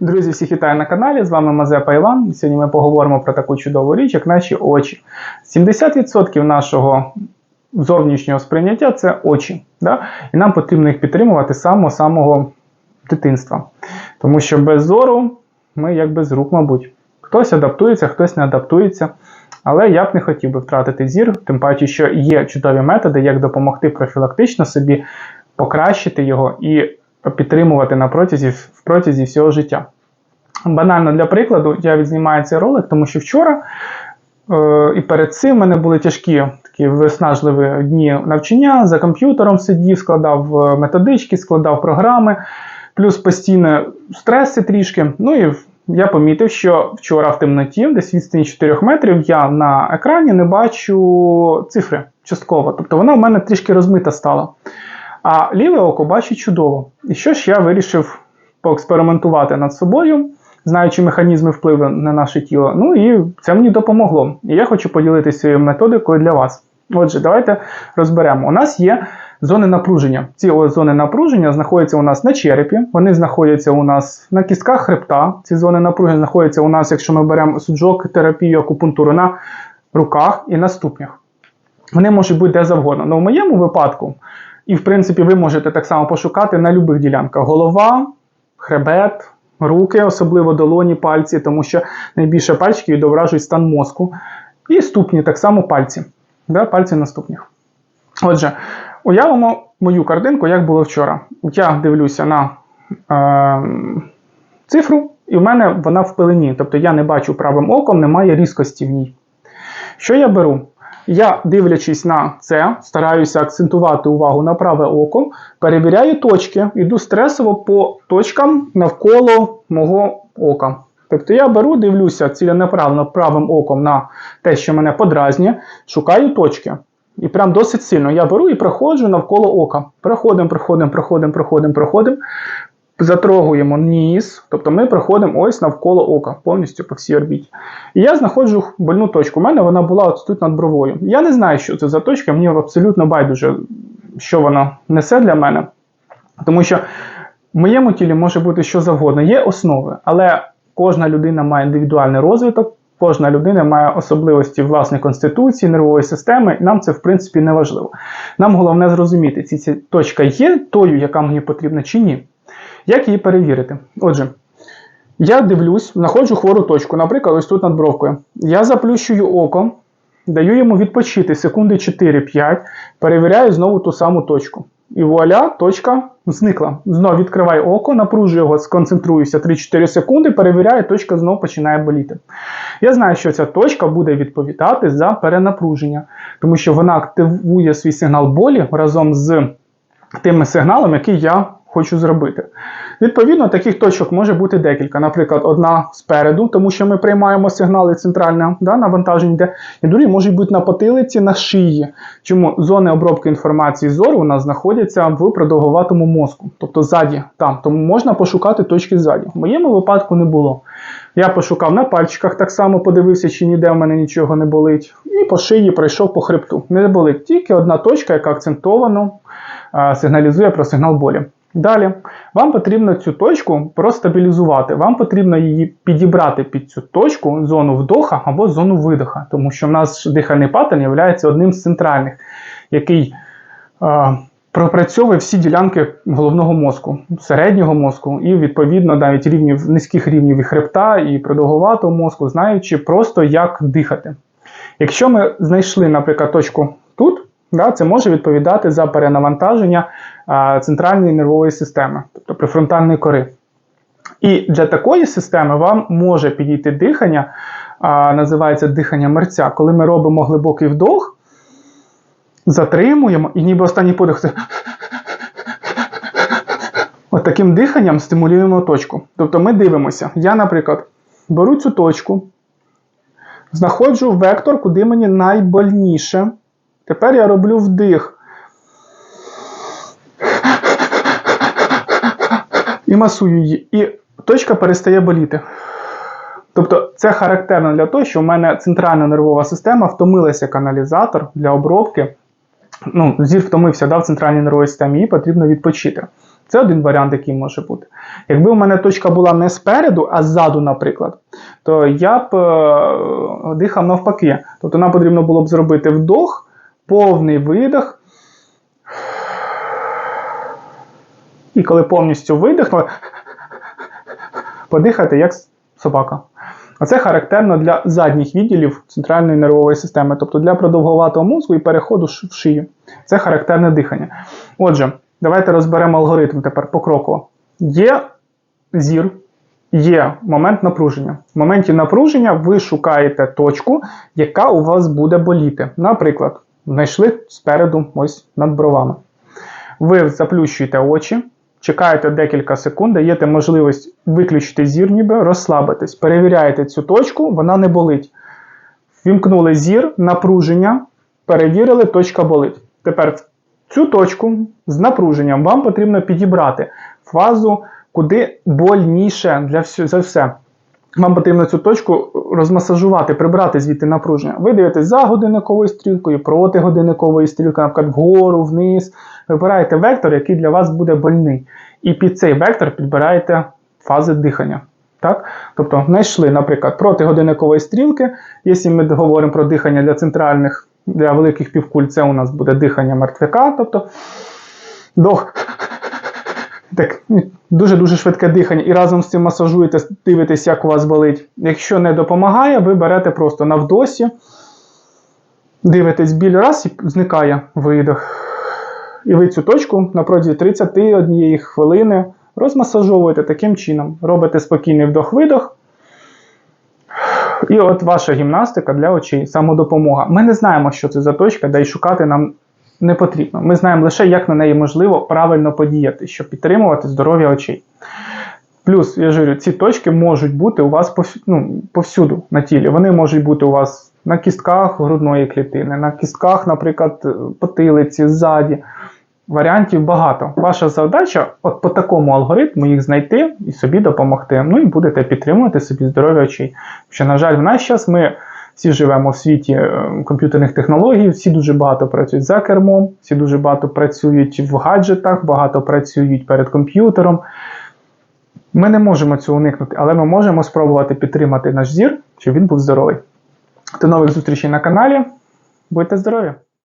Друзі, всіх вітаю на каналі. З вами Мазепа Іван. Сьогодні ми поговоримо про таку чудову річ, як наші очі. 70% нашого зовнішнього сприйняття це очі. Да? І нам потрібно їх підтримувати з самого самого дитинства. Тому що без зору ми як без рук, мабуть. Хтось адаптується, хтось не адаптується. Але я б не хотів би втратити зір, тим паче, що є чудові методи, як допомогти профілактично собі покращити його і підтримувати на протязі, в протязі всього життя. Банально для прикладу, я відзнімаю цей ролик, тому що вчора е, і перед цим в мене були тяжкі такі виснажливі дні навчання. За комп'ютером сидів, складав е, методички, складав програми, плюс постійно стреси трішки. Ну і я помітив, що вчора в темноті, десь відстані 4 метрів, я на екрані не бачу цифри частково. Тобто вона в мене трішки розмита стала. А ліве око бачить чудово. І що ж я вирішив поекспериментувати над собою, знаючи механізми впливу на наше тіло. Ну і це мені допомогло. І я хочу поділитися цією методикою для вас. Отже, давайте розберемо. У нас є зони напруження. Ці зони напруження знаходяться у нас на черепі, вони знаходяться у нас на кістках хребта. Ці зони напруження знаходяться у нас, якщо ми беремо суджок, терапію, акупунктуру на руках і на ступнях. Вони можуть бути де завгодно. Але в моєму випадку, і в принципі, ви можете так само пошукати на будь-яких ділянках: голова, хребет, руки, особливо долоні, пальці, тому що найбільше пальчиків відображують стан мозку. І ступні, так само пальці. Да, Пальці на ступнях. Отже, уявимо мою картинку, як було вчора. Я дивлюся на е, цифру, і в мене вона в пилені. Тобто я не бачу правим оком, немає різкості в ній. Що я беру? Я, дивлячись на це, стараюся акцентувати увагу на праве око, перевіряю точки, іду стресово по точкам навколо мого ока. Тобто я беру, дивлюся ціленаправно правим оком на те, що мене подразнює, шукаю точки. І прям досить сильно я беру і проходжу навколо ока. Проходимо, проходимо, проходимо, проходимо, проходимо. Затрогуємо ніс, тобто ми проходимо ось навколо ока, повністю по всій орбіті. І я знаходжу больну точку. У мене вона була от тут над бровою. Я не знаю, що це за точка, мені абсолютно байдуже, що вона несе для мене. Тому що в моєму тілі може бути що завгодно. Є основи, але кожна людина має індивідуальний розвиток, кожна людина має особливості власної конституції, нервової системи, і нам це, в принципі, не важливо. Нам головне зрозуміти, чи ця точка є тою, яка мені потрібна, чи ні. Як її перевірити? Отже, я дивлюсь, знаходжу хвору точку, наприклад, ось тут над бровкою. Я заплющую око, даю йому відпочити секунди 4-5, перевіряю знову ту саму точку. І вуаля, точка зникла. Знову відкриваю око, напружую його, сконцентруюся 3-4 секунди, перевіряю, точка знову починає боліти. Я знаю, що ця точка буде відповідати за перенапруження, тому що вона активує свій сигнал болі разом з тими сигналами, які я хочу зробити. Відповідно, таких точок може бути декілька. Наприклад, одна спереду, тому що ми приймаємо сигнали центральне да, навантаження, де і другі можуть бути на потилиці, на шиї. Чому зони обробки інформації зору у нас знаходяться в продовгуватому мозку, тобто ззаді, там. Тому можна пошукати точки ззаді. В моєму випадку не було. Я пошукав на пальчиках, так само подивився, чи ніде в мене нічого не болить. І по шиї пройшов по хребту. Не болить тільки одна точка, яка акцентовано сигналізує про сигнал болі. Далі, вам потрібно цю точку простабілізувати. Вам потрібно її підібрати під цю точку, зону вдоха або зону видоха, тому що в нас дихальний паттерн є одним з центральних, який е, пропрацьовує всі ділянки головного мозку, середнього мозку, і, відповідно, навіть рівнів, низьких рівнів і хребта, і продовгуватого мозку, знаючи просто, як дихати. Якщо ми знайшли, наприклад, точку. Да, Це може відповідати за перенавантаження центральної нервової системи, тобто префронтальної кори. І для такої системи вам може підійти дихання, а, називається дихання мерця, коли ми робимо глибокий вдох, затримуємо і ніби останній подих це. От таким диханням стимулюємо точку. Тобто ми дивимося. Я, наприклад, беру цю точку, знаходжу вектор, куди мені найбольніше. Тепер я роблю вдих. І масую її. І точка перестає боліти. Тобто це характерно для того, що в мене центральна нервова система втомилася каналізатор для обробки. Ну, Зір втомився да, в центральній нервовій системі, їй потрібно відпочити. Це один варіант, який може бути. Якби у мене точка була не спереду, а ззаду, наприклад, то я б е, дихав навпаки. Тобто нам потрібно було б зробити вдох, повний видих. І коли повністю видихнули, подихати як собака. А це характерно для задніх відділів центральної нервової системи, тобто для продовговатого мозку і переходу в шию. Це характерне дихання. Отже, давайте розберемо алгоритм тепер покроково. Є зір, є момент напруження. В моменті напруження ви шукаєте точку, яка у вас буде боліти. Наприклад, знайшли спереду ось над бровами. Ви заплющуєте очі, чекаєте декілька секунд, даєте можливість виключити зір, ніби розслабитись. Перевіряєте цю точку, вона не болить. Вімкнули зір, напруження, перевірили, точка болить. Тепер цю точку з напруженням вам потрібно підібрати фазу, куди больніше для всю- за все. Вам потрібно цю точку розмасажувати, прибрати звідти напруження. Ви дивитесь за годинниковою стрілкою, проти годинникової стрілки, наприклад, вгору, вниз. Вибираєте вектор, який для вас буде больний. І під цей вектор підбираєте фази дихання. Так? Тобто знайшли, наприклад, проти годинникової стрілки. Якщо ми говоримо про дихання для центральних, для великих півкуль, це у нас буде дихання мертвяка. Тобто вдох, так, дуже-дуже швидке дихання, і разом з цим масажуєте, дивитесь, як у вас болить. Якщо не допомагає, ви берете просто на вдосі, дивитесь біль раз і зникає видох. І ви цю точку на протязі 31 хвилини розмасажовуєте таким чином. Робите спокійний вдох-видох. І от ваша гімнастика для очей, самодопомога. Ми не знаємо, що це за точка, де й шукати нам не потрібно. Ми знаємо лише, як на неї можливо правильно подіяти, щоб підтримувати здоров'я очей. Плюс, я ж говорю, ці точки можуть бути у вас ну, повсюду на тілі. Вони можуть бути у вас на кістках грудної клітини, на кістках, наприклад, потилиці, ззаді. Варіантів багато. Ваша завдача от по такому алгоритму їх знайти і собі допомогти. Ну і будете підтримувати собі здоров'я очей. Що, на жаль, в наш час ми всі живемо в світі е, комп'ютерних технологій, всі дуже багато працюють за кермом, всі дуже багато працюють в гаджетах, багато працюють перед комп'ютером. Ми не можемо цього уникнути, але ми можемо спробувати підтримати наш зір, щоб він був здоровий. До нових зустрічей на каналі. Будьте здорові!